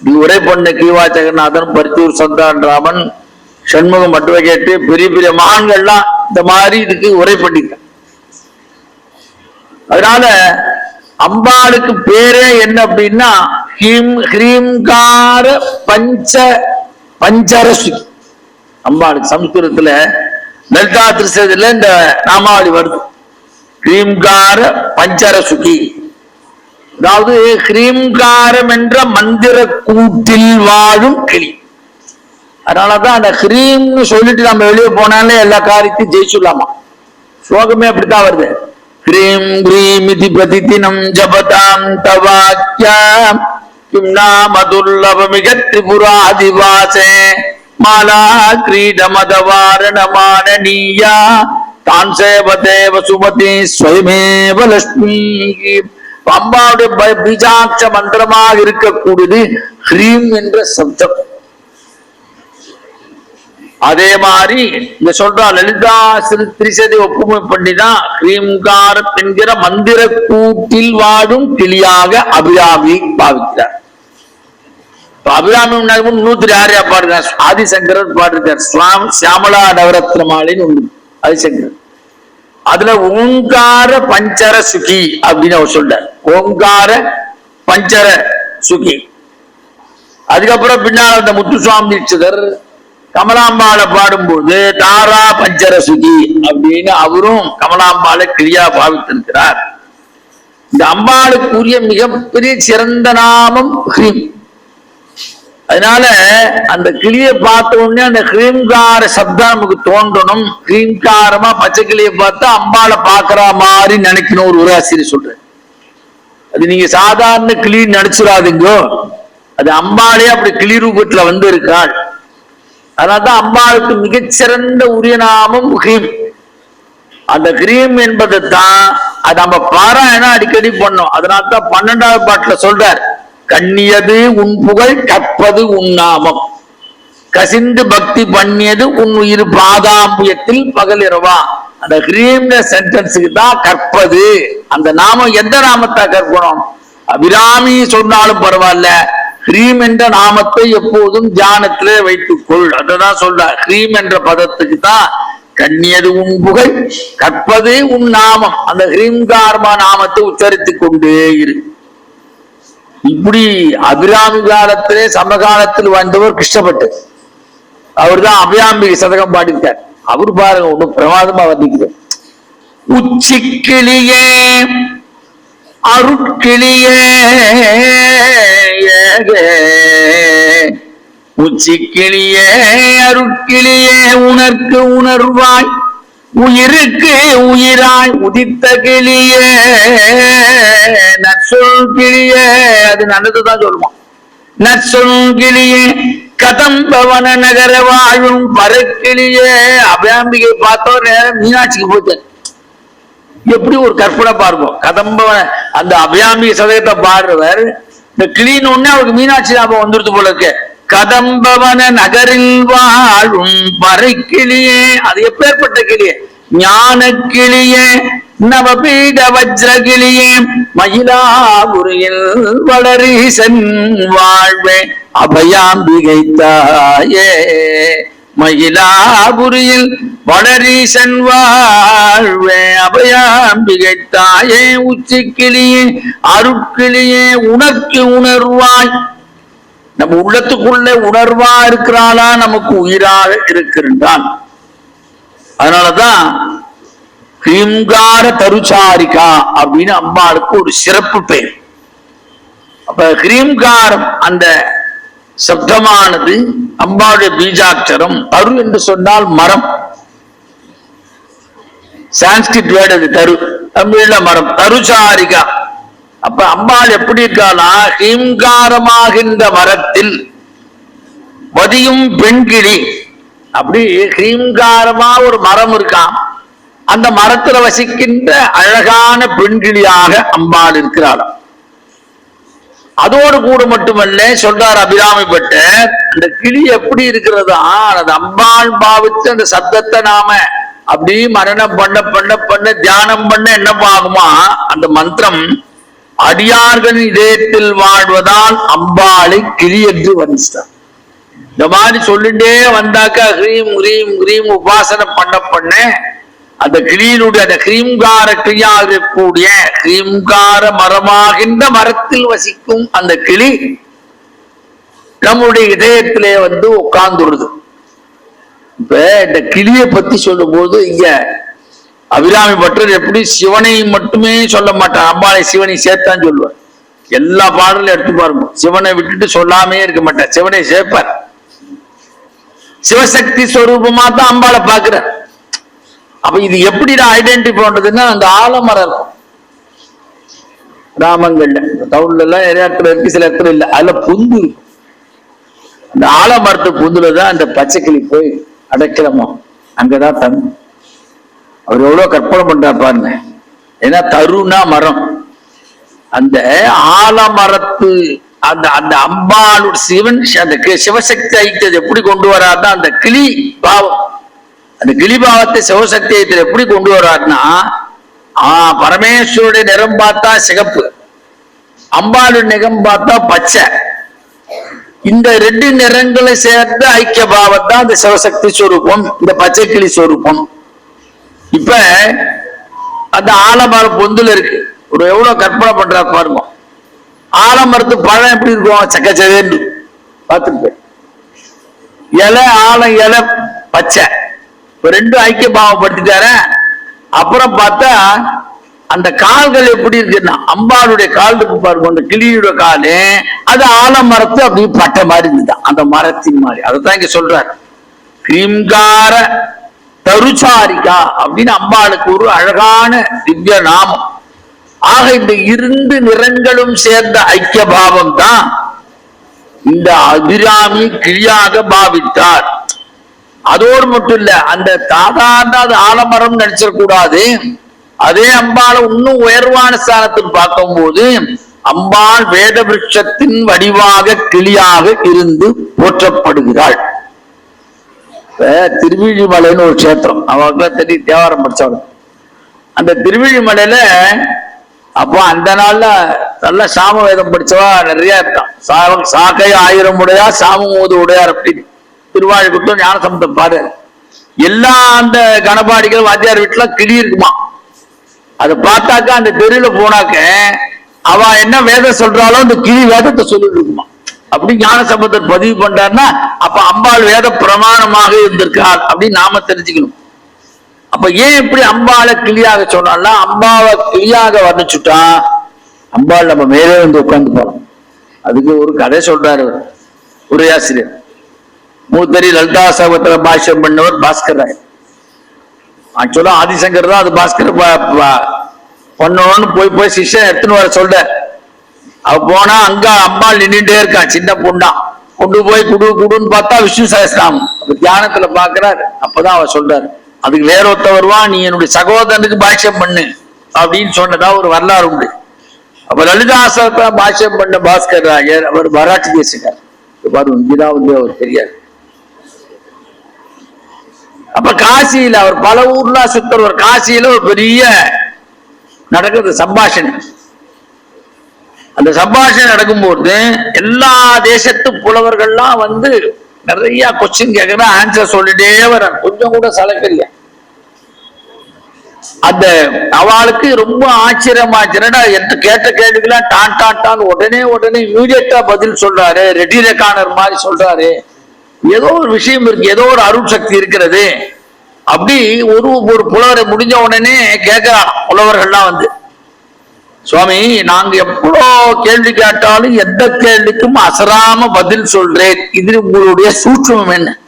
நீ உரை பண்ண கீவா ஜெகநாதன் பருத்தூர் சந்தான் ராமன் சண்முகம் அட்வொகேட்டு பெரிய பெரிய மகான்கள்லாம் இந்த மாதிரி இதுக்கு உரை பண்ணிட்டேன் அதனால அம்பாளுக்கு பேரே என்ன அப்படின்னா ஹீம் ஹ்ரீம்கார பஞ்ச பஞ்சரசு அம்பாளுக்கு சம்ஸ்கிருதத்துல லலிதா திருசதில இந்த நாமாவளி வருது. ஹ்ரீம்கார பஞ்சரசுகி அதாவது ஹ்ரீம்காரம் என்ற மந்திர கூட்டில் வாழும் கிளி. அதனாலதான் அந்த ஹ்ரீம்னு சொல்லிட்டு நம்ம வெளியே போனாலே எல்லா காரியத்தையும் ஜெயிச்சுடலாமா? ஸ்லோகமே அப்படித்தான் வருது. ஹ்ரீம் ஹ்ரீம் இதி பிரதிதினம் ஜபதாம் தவாக்கியம் கிம் நாமதுர்லபமிக திரிபுராதிவாசே மாலா கிரீடமதவாரணமானீயா தான் சேவதேவ சுமதி ஸ்வயமேவ லட்சுமி அம்பாவுடைய ப- பீஜாட்ச மந்திரமாக இருக்கக்கூடியது ஹ்ரீம் என்ற சப்தம். அதே மாதிரி இங்க சொல்றா லலிதா சிறு திரிசதி ஒப்புமை பண்ணிதான் ஹ்ரீம்கார என்கிற மந்திர கூட்டில் வாழும் கிளியாக அபிராமி பாவிக்கிறார். இப்ப அபிராமி நூத்தி யாரையா பாடுறார் ஆதிசங்கரன் பாடிருக்கார் சுவாமி சியாமலா நவரத்ன மாலைன்னு ஒண்ணு ஆதிசங்கரர். அதுல ஓங்கார பஞ்சர சுகி அப்படின்னு அவர் சொல்றார். ஓங்கார பஞ்சர சுகி. அதுக்கப்புறம் பின்னால் அந்த முத்துசுவாமி தீட்சிதர் கமலாம்பாளை பாடும்போது தாரா பஞ்சர சுகி அப்படின்னு அவரும் கமலாம்பாளை கிளியா பாவித்திருக்கிறார். இந்த அம்பாளுக்குரிய மிகப்பெரிய சிறந்த நாமம் ஹ்ரீம். அதனால அந்த கிளியை பார்த்த உடனே அந்த ஹ்ரீம்கார சப்தம் நமக்கு தோன்றணும். ஹ்ரீம்காரமா பச்சை கிளியை பார்த்தா அம்பாளை பார்க்கற மாதிரி நினைக்கணும் ஒரு ஆசிரியர் சொல்றேன் அது நீங்க சாதாரண கிளி நினைச்சிடாதீங்க. அது அம்பாளே அப்படி கிளி ரூபத்துல வந்து இருக்காள் அதனால்தான் அம்பாளுக்கு மிகச்சிறந்த உரிய நாமம் ஹ்ரீம் அந்த கிரீம் என்பதை தான் அது நம்ம பாராயணம் அடிக்கடி பண்ணோம். அதனால தான் பன்னெண்டாவது பாட்டுல சொல்றார் கண்ணியது உன் புகழ் கற்பது உன் நாமம். கசிந்து பக்தி பண்ணியது உன் உயிர். பாதாம்புயத்தில் பகல் இரவா அந்த கிரீம்ன சென்டென்ஸுக்கு தான் கற்பது. அந்த நாமம் எந்த நாமத்தை கற்பணும்? அபிராமி சொன்னாலும் பரவாயில்ல. ஹ்ரீம் என்ற நாமத்தை எப்போதும் தியானத்திலே வைத்துக்கொள். அதான் சொல்றார் ஹ்ரீம் என்ற பதத்துக்கு தான் கண்ணியது உன் புகழ் கற்பது உன் நாமம். அந்த ஹ்ரீம்காரமா நாமத்தை உச்சரித்துக் கொண்டே இரு. இப்படி அபிராமி காலத்திலே சமகாலத்தில் வந்தவர் கிருஷ்ணப்பட்டு. அவர் தான் அபிராமி சதகம் பாடியிருக்கார். அவர் பாருங்க ஒண்ணும் பிரமாதமா வர்ணிக்கிறார் உச்சிக்கிளியே அருட்கிளியே உச்சிக்கிளியே அருட்கிளியே உணர்க்கு உணர்வாய் உயிருக்கு உயிராய் உதித்த கிளியே. நற்சொல் கிளியே அது நல்லதுதான் சொல்லுவான் நற்சொல் கிளியே கதம்பவன நகர வாழும் பரக்கிளியே. அபியாம்பிகை பார்த்தோம் நேரம் மீனாட்சிக்கு போயிட்டேன் எப்படி ஒரு கற்பனை பார்ப்போம் கதம்பவன அந்த அபியாம்பிகை சதயத்தை பாடுறவர் இந்த கிளீன் ஒண்ணு அவருக்கு மீனாட்சி ஞாபகம் வந்துருது போல இருக்கு. கதம்பவன நகரில் வாழும் பறைக்கிளியே அது எப்பேற்பட்ட கிளியே? ஞான கிளியே நவபீட வஜ்ரகிளியே மயிலாபுரியில் வளரீசன் வாழ்வே. அபயாம்பிகை தாயே மயிலாபுரியில் வளரீசன் வாழ்வே. அபயாம்பிகை தாயே உச்சிக்கிளியே அருட்கிளியே உனக்கு உணர்வாய். நம்ம உள்ளத்துக்குள்ள உணர்வா இருக்கிறாளா? நமக்கு உயிராக இருக்கின்றான் அதனாலதான் ஹிங்கார தருச்சாரிகா அப்படின்னு அம்பாளுக்கு ஒரு சிறப்பு பெயர் அப்ப ஹிரீம்காரம் அந்த சப்தமானது அம்பாளுடைய பீஜாட்சரம் தரு என்று சொன்னால் மரம். சான்ஸ்கிரிட் வேர்டு அது தரு தமிழ்ல மரம் தருச்சாரிகா. அப்ப அம்பாள் எப்படி இருக்கானா ஹீம்காரமாகின்ற மரத்தில் வதியும் பெண்கிளி. அப்படி ஹீம்காரமா ஒரு மரம் இருக்கான் அந்த மரத்துல வசிக்கின்ற அழகான பெண்கிளியாக அம்பாள் இருக்கிறாளாம் அதோடு கூட மட்டுமல்ல சொல்றார் அபிராமிப்பட்ட பட்டர் அந்த கிளி எப்படி இருக்கிறதா அது அம்பாள் பாவித்து அந்த சப்தத்தை நாம அப்படி மரணம் பண்ண பண்ண பண்ண தியானம் பண்ண என்ன ஆகுமா? அந்த மந்திரம் அடியார்களின் இதயத்தில் வாழ்வதால் அம்பாளை கிளி என்று வர்ணிச்சிட்டார் இந்த மாதிரி சொல்லிட்டே வந்தாக்கா ஹ்ரீம் ஹ்ரீம் ஹ்ரீம் உபாசனை பண்ண பண்ண அந்த கிளியினுடைய அந்த கிரீம்கார கிளியாக இருக்கக்கூடிய கிரீம்கார மரமாகின்ற மரத்தில் வசிக்கும் அந்த கிளி நம்முடைய இதயத்திலே வந்து உட்கார்ந்துடுது இப்ப இந்த கிளியை பத்தி சொல்லும்போது இங்க அபிராமி பட்டர் எப்படி சிவனை மட்டுமே சொல்ல மாட்டான். அம்பாளை சிவனை சேர்த்தான் சொல்லுவார். எல்லா பாடலும் எடுத்து பாருங்க. சிவனை விட்டுட்டு சொல்லாமே இருக்க மாட்டார். சிவனை சேர்ப்பார். சிவசக்தி ஸ்வரூபமா தான் அம்பாளை பாக்குறார் அப்ப இது எப்படி நான் ஐடென்டிஃபை பண்றதுன்னா அந்த ஆலமரம் இருக்கும் கிராமங்கள்ல டவுன்ல எல்லாம் நிறைய இடத்துல இருக்கு சில இடத்துல இல்ல. அதுல புந்து இருக்கும் அந்த ஆலமரத்து புந்துலதான் அந்த பச்சைக்கிளி போய் அடைக்கிறோமோ அங்கதான் தங்கும் அவர் எவ்வளவு கற்பனை பண்றா பாருங்க. ஏன்னா தருணா மரம். அந்த ஆலமரத்து அந்த அந்த அம்பாளுடைய சிவன் அந்த சிவசக்தி ஐக்கியத்தை எப்படி கொண்டு வராதான் அந்த கிளி பாவம். அந்த கிளி பாவத்தை எப்படி கொண்டு வர்றாருன்னா பரமேஸ்வருடைய நிறம் பார்த்தா சிகப்பு அம்பாளுடைய நிறம் பார்த்தா பச்சை. இந்த ரெண்டு நிறங்களை சேர்ந்த ஐக்கிய பாவம் தான் இந்த சிவசக்தி சொரூபம் இந்த பச்சை கிளி சொரூபம். இப்ப அந்த ஆலமரம் பொந்துல இருக்கு. ஒரு எவ்வளவு கற்பனை பண்றா பாருங்க. ஆலமரத்து பழம் எப்படி இருக்கும்? சக்கச்சதேன்னு. பார்த்துருப்பேன் இலை ஆலம் இலை பச்சை. ரெண்டும் ஐக்கிய பாவப்படுத்திட்டார அப்புறம் பார்த்தா அந்த கால்கள் எப்படி இருக்குன்னா அம்பாளுடைய கால் இருக்கு பாருங்க அந்த கிளியோட காலு அது ஆலமரத்து அப்படி பட்ட மாதிரி இருந்துதான் அந்த மரத்தின் மாதிரி. அதைத்தான் இங்க சொல்றாரு. கிரீம்கார தருச்சாரிகா அப்படின்னு அம்பாளுக்கு ஒரு அழகான திவ்ய நாமம். ஆக இந்த இரண்டு நிறங்களும் சேர்ந்த ஐக்கிய பாவம் தான் இந்த அபிராமி கிளியாக பாவித்தார். அதோடு மட்டும் இல்ல அந்த சாதாரண அது ஆலமரம் நினைச்சிடக்கூடாது அதே அம்பாளை இன்னும் உயர்வான ஸ்தானத்தில் பார்க்கும்போது அம்பாள் வேத விருட்சத்தின் வடிவாக கிளியாக இருந்து போற்றப்படுகிறாள். திருவிழிமலைன்னு ஒரு கஷேத்திரம். அவங்க தெரியும் தேவாரம் படிச்சவங்க அந்த திருவிழிமலையில அப்போ அந்த நாள்ல நல்ல சாம வேதம் படிச்சவா நிறைய இருக்கான். சா- சாக்கை ஆயிரம் உடையா சாமமோது உடையார் அப்படின்னு. திருவாழிக்குட்டம் ஞானசம்பந்தம் பாரு. எல்லா அந்த கணபாடிகள் வாத்தியார் வீட்டுல கிளி இருக்குமா? அதை பார்த்தாக்கா அந்த தெருவில் போனாக்க அவ என்ன வேதம் சொல்றாளோ அந்த கிளி வேதத்தை சொல்லிட்டு இருக்குமா? அப்படி ஞானசம்பந்தர் பதிவு பண்றாருன்னா அப்ப அம்பாள் வேத பிரமாணமாக இருந்திருக்காள் அப்படின்னு நாம தெரிஞ்சுக்கணும். அப்ப ஏன் இப்படி அம்பாளை கிளியாக சொன்னால்னா அம்பாவை கிளியாக வர்ணிச்சுட்டா அம்பாள் நம்ம மேலே வந்து உட்கார்ந்து போறோம். அதுக்கு ஒரு கதை சொல்றாரு அவர் உரையாசிரியர். மூத்தரி லலிதா சகோதர பாஷ்யம் பண்ணவர் பாஸ்கர் ராயர் ஆக்சுவலா ஆதிசங்கர் தான் அது பாஸ்கர் பண்ணணும்னு போய் போய் சிஷ்யன் எடுத்துன்னு வர சொல்ற அவ போனா அங்க அம்பாள் நின்றுட்டே இருக்கான் சின்ன பொண்ணா கொண்டு போய் குடு குடுன்னு பார்த்தா விஷ்ணு சகஸ்ராமம் தியானத்துல பாக்குறாரு அப்பதான் அவர் சொல்றாரு அதுக்கு வேற ஒருத்த வருவான் நீ என்னுடைய சகோதரனுக்கு பாஷ்யம் பண்ணு அப்படின்னு சொன்னதா ஒரு வரலாறு உண்டு அப்ப லலிதாசனத்தை பாஷ்யம் பண்ண பாஸ்கர் ராஜர் அவர் மராட்டி தேசக்கார் பாரு இங்கதான் வந்து அவர் தெரியாது அப்ப காசியில அவர் பல ஊர்ல சுத்தர் காசியில ஒரு பெரிய நடக்குது சம்பாஷணை. அந்த சம்பாஷணை நடக்கும்போது எல்லா தேசத்து புலவர்கள்லாம் வந்து நிறைய கொஸ்டின் கேட்கற ஆன்சர் சொல்லிட்டே வர கொஞ்சம் கூட சலக்கலையா அந்த அவளுக்கு ரொம்ப ஆச்சரியமாச்சுன்னா என்ன கேட்ட கேள்விக்கெல்லாம் டான் டான் டான் உடனே உடனே இமீடியட்டா பதில் சொல்றாரு. ரெட்டி ரெக்கானர் மாதிரி சொல்றாரு. ஏதோ ஒரு விஷயம் இருக்கு ஏதோ ஒரு அருள் சக்தி இருக்கிறது. அப்படி ஒரு ஒரு புலவரை முடிஞ்ச உடனே கேட்கிறான் புலவர்கள்லாம் வந்து சுவாமி நாங்க எவ்வளோ கேள்வி கேட்டாலும் எந்த கேள்விக்கும் அசராம பதில் சொல்றேன். இது உங்களுடைய சூட்சமம் என்ன?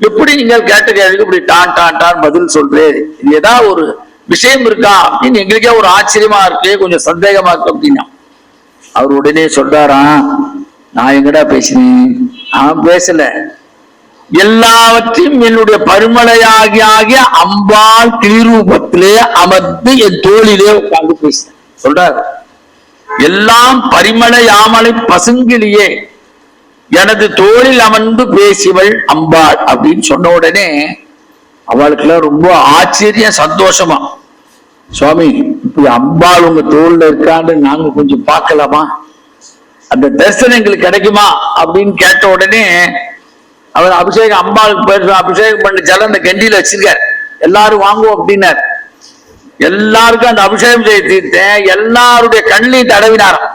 எப்படி நீங்கள் கேட்ட கேள்விக்கு இப்படி டான் டான் டான் பதில் சொல்றேன்? இது ஏதாவது ஒரு விஷயம் இருக்கா? அப்படின்னு எங்களுக்கே ஒரு ஆச்சரியமா இருக்கு கொஞ்சம் சந்தேகமா இருக்கு அப்படின்னா. அவர் உடனே சொல்றாராம் நான் எங்கடா பேசினேன்? நான் பேசல. எல்லாவற்றையும் என்னுடைய பருமலையாகி ஆகிய அம்பாள் திருரூபத்திலே அமர்ந்து என் தோளிலே உட்கார்ந்து பேசினேன் சொல்றாரு. எல்லாம் பரிமள யாமலை எனது தோளில் அமர்ந்து பேசிவள் அம்பாள் அப்படின்னு சொன்ன உடனே அவளுக்கெல்லாம் ரொம்ப ஆச்சரியம் சந்தோஷமா சுவாமி இப்படி அம்பாள் உங்க தோல்ல இருக்கான்னு நாங்க கொஞ்சம் பார்க்கலாமா? அந்த தரிசனம் எங்களுக்கு கிடைக்குமா? அப்படின்னு கேட்ட உடனே அவர் அபிஷேகம் அம்பாளுக்கு பேர் அபிஷேகம் பண்ண ஜலம் அந்த கெண்டியில வச்சிருக்கார். எல்லாரும் வாங்குவோம் அப்படின்னார். எல்லாருக்கும் அந்த அபிஷேகம் செய்து தீர்த்தேன். எல்லாருடைய கண்ணையும் தடவினாராம்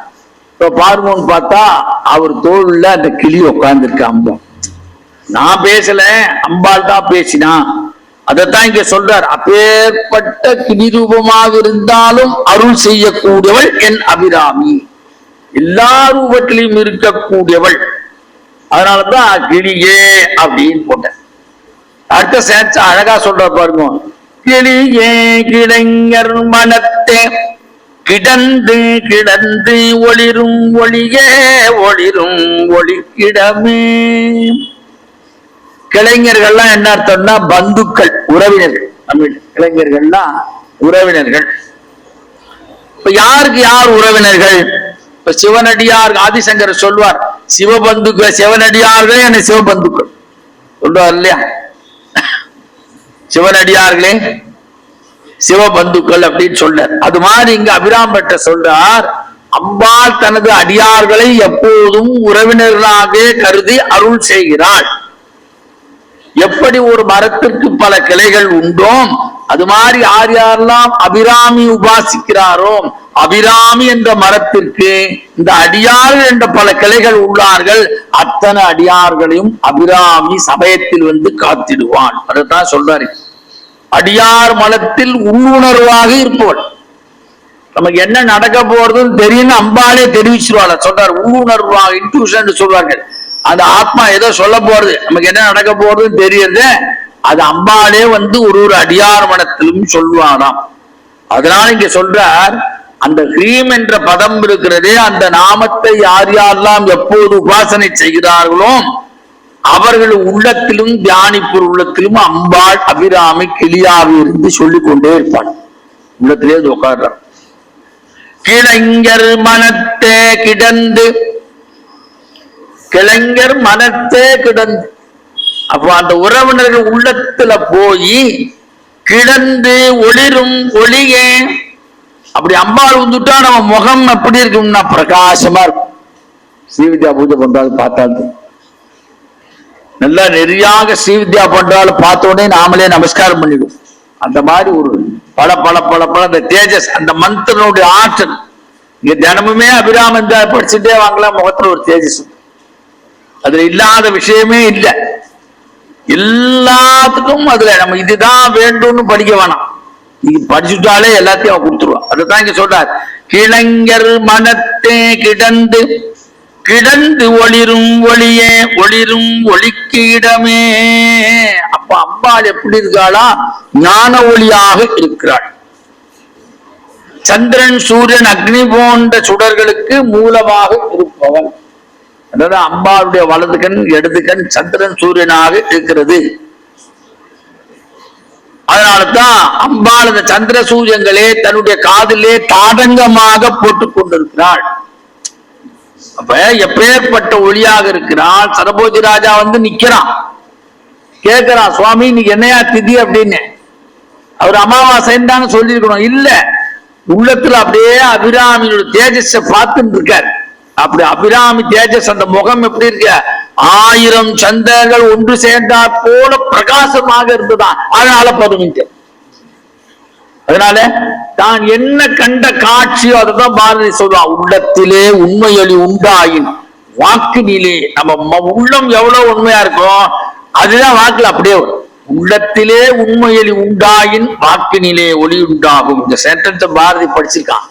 இப்ப பார்வோன்னு பார்த்தா அவர் தோல்ல அந்த கிளி உட்கார்ந்துருக்கு அம்பா. நான் பேசல அம்பாள் தான் பேசினா. அதைத்தான் இங்க சொல்றார். அப்பேற்பட்ட கிளி ரூபமாக இருந்தாலும் அருள் செய்யக்கூடியவள் என் அபிராமி. எல்லா ரூபத்திலையும் இருக்கக்கூடியவள். அதனாலதான் கிளியே அப்படின்னு போட்டேன். அடுத்த சேர்த்து அழகா சொல்ற பாருங்க. கிளியே கிளைஞர் மனத்தே கிடந்து கிடந்து ஒளிரும் ஒளியே ஒளிரும் ஒளிக்கிடமே. கிளைஞர்கள்லாம் என்ன அர்த்தம்னா பந்துக்கள் உறவினர்கள். தமிழ் கிளைஞர்கள்லாம் உறவினர்கள். இப்ப யாருக்கு யார் உறவினர்கள்? இப்ப சிவனடியார் ஆதிசங்கர் சொல்வார் சிவபந்துக்கள் சிவனடியார்களே என்னை சிவபந்துக்கள் சொல்றார் இல்லையா சிவனடியார்களே சிவபந்துக்கள் அப்படின்னு சொல்றார் அது மாதிரி இங்க அபிராம்பட்ட சொல்றார் அம்பாள் தனது அடியார்களை எப்போதும் உறவினர்களாக கருதி அருள் செய்கிறாள். எப்படி ஒரு மரத்திற்கு பல கிளைகள் உண்டோ அது மாதிரி யார் யாரெல்லாம் அபிராமி உபாசிக்கிறாரோ அபிராமி என்ற மரத்திற்கு இந்த அடியார்கள் என்ற பல கிளைகள் உள்ளார்கள். அத்தனை அடியார்களையும் அபிராமி சமயத்தில் வந்து காத்திடுவான். அதுதான் சொல்றாரு. அடியார் மலத்தில் உள்ளுணர்வாக இருப்பவள் நமக்கு என்ன நடக்க போறதுன்னு தெரியும் அம்பாலே தெரிவிச்சிருவாள் சொல்றார் உள்ளுணர்வாக இன்ட்யூஷன் சொல்வார்கள். அந்த ஆத்மா ஏதோ சொல்ல போறது. நமக்கு என்ன நடக்க போறதுன்னு தெரியுது அது அம்பாலே வந்து ஒரு ஒரு அடியார் மனத்திலும் சொல்வாராம். அதனால இங்க சொல்றார் அந்த ஹ்ரீம் என்ற பதம் இருக்கிறதே அந்த நாமத்தை யார் யாரெல்லாம் எப்போது உபாசனை செய்கிறார்களோ அவர்கள் உள்ளத்திலும் தியானிப்பு உள்ளத்திலும் அம்பாள் அபிராமி கிளியாவி இருந்து சொல்லிக் கொண்டே இருப்பாள். உள்ளத்திலே உட்கார்றார். கிளைஞர் மனத்தே கிடந்து கிளைஞர் மனத்தே கிடந்து அப்போ அந்த உறவினர்கள் உள்ளத்துல போய் கிடந்து ஒளிரும் ஒளியே. அப்படி அம்பாள் வந்துட்டா நம்ம முகம் எப்படி இருக்கும்னா பிரகாசமா இருக்கும். ஸ்ரீவித்யா பூஜை பண்றாள் பார்த்தாது நல்லா நெறியாக ஸ்ரீவித்யா பண்றாள் பார்த்த உடனே நாமளே நமஸ்காரம் பண்ணிடுவோம். அந்த மாதிரி ஒரு பல பல பல பல அந்த தேஜஸ் அந்த மந்திரனுடைய ஆற்றல். இங்க தினமுமே அபிராமன் படிச்சுட்டே வாங்கலாம் முகத்துல ஒரு தேஜஸ் அதுல இல்லாத விஷயமே இல்லை. எல்லாத்துக்கும் அதுல நம்ம இதுதான் வேண்டும்னு படிக்க வேணாம். இது படிச்சுட்டாலே எல்லாத்தையும் அவன் கொடுத்துருவான். அதைத்தான் இங்க சொல்றார். கிளைஞர் மனத்தே கிடந்து கிடந்து ஒளிரும் ஒளியே ஒளிரும் ஒளிக்கு இடமே. அப்ப அம்பாள் எப்படி இருக்காளா? ஞான ஒளியாக இருக்கிறாள். சந்திரன் சூரியன் அக்னி போன்ற சுடர்களுக்கு மூலமாக இருப்பவன். அதாவது அம்பாளுடைய வலது கண் இடது கண் சந்திரன் சூரியனாக இருக்கிறது. அதனாலதான் அம்பாள் அந்த சந்திர சூரியங்களே தன்னுடைய காதிலே தாடங்கமாக போட்டுக் கொண்டிருக்கிறாள். அப்ப எப்பேற்பட்ட ஒளியாக இருக்கிறாள்? சரபோஜி ராஜா வந்து நிக்கிறான். கேட்கிறான் சுவாமி நீ என்னையா திதி அப்படின்னு? அவர் அமாவாசைன்னு தானே சொல்லியிருக்கணும். இல்ல. உள்ளத்துல அப்படியே அபிராமியோட தேஜஸ பார்த்துட்டு இருக்காரு. அப்படி அபிராமி தேஜஸ் அந்த முகம் எப்படி இருக்க? ஆயிரம் சந்தங்கள் ஒன்று சேர்ந்தா போல பிரகாசமாக இருந்ததான். அதனால பதுமிட்டு அதனால தான் என்ன கண்ட காட்சியோ அதுதான் பாரதி சொல்றான் உள்ளத்திலே உண்மையொலி உண்டாயின் வாக்கினிலே நம்ம ம- உள்ளம் எவ்வளவு உண்மையா இருக்கும் அதுதான் வாக்குல அப்படியே வரும். உள்ளத்திலே உண்மையொலி உண்டாயின் வாக்கினிலே ஒளி உண்டாகும். இந்த சென்டென்ஸ் பாரதி படிச்சிருக்கான்.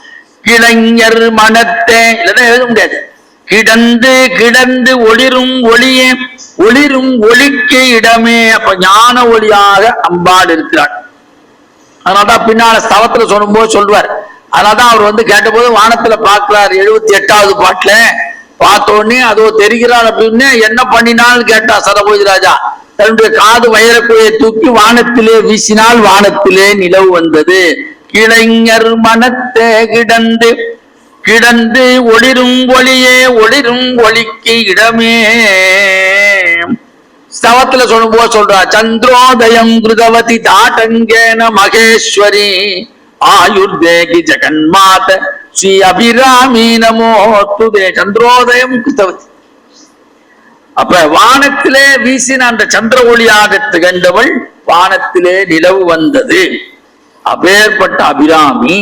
கிளைஞர் மனத்தே. இல்லதான் எழுத முடியாது. கிடந்து கிடந்து ஒளிரும் ஒளியே ஒளிரும் ஒளிக்கு இடமே. அப்ப ஞான ஒளியாக அம்பாள் இருக்கிறாள். அதனால்தான் பின்னால ஸ்தவத்துல சொல்லும்போது சொல்வார் அதனாலதான் அவர் வந்து கேட்டபோது வானத்துல பாக்குறாரு எழுபத்தி எட்டாவது பாட்டுல பார்த்தோன்னே அதோ தெரிகிறாள் அப்படின்னு. என்ன பண்ணினான்னு கேட்டா சரபோஜி ராஜா தன்னுடைய காது வைரக்குழையை தூக்கி வானத்திலே வீசினால் வானத்திலே நிலவு வந்தது. கிளைஞர் மனத்தே கிடந்து கிடந்து ஒளிரும் ஒளியே ஒளிரும் ஒளிக்கு இடமே. ஸ்தவத்துல சொல்லும்போது சொல்றா சந்திரோதயம் கிருதவதி தாட்டங்கேன மகேஸ்வரி ஆயுர்தேகி ஜெகன்மாத ஸ்ரீ அபிராமி துதே சந்திரோதயம் கிருதவதி. அப்ப வானத்திலே வீசின அந்த சந்திர ஒளியாக திகழ்ந்தவள் வானத்திலே நிலவு வந்தது. அப்பேற்பட்ட அபிராமி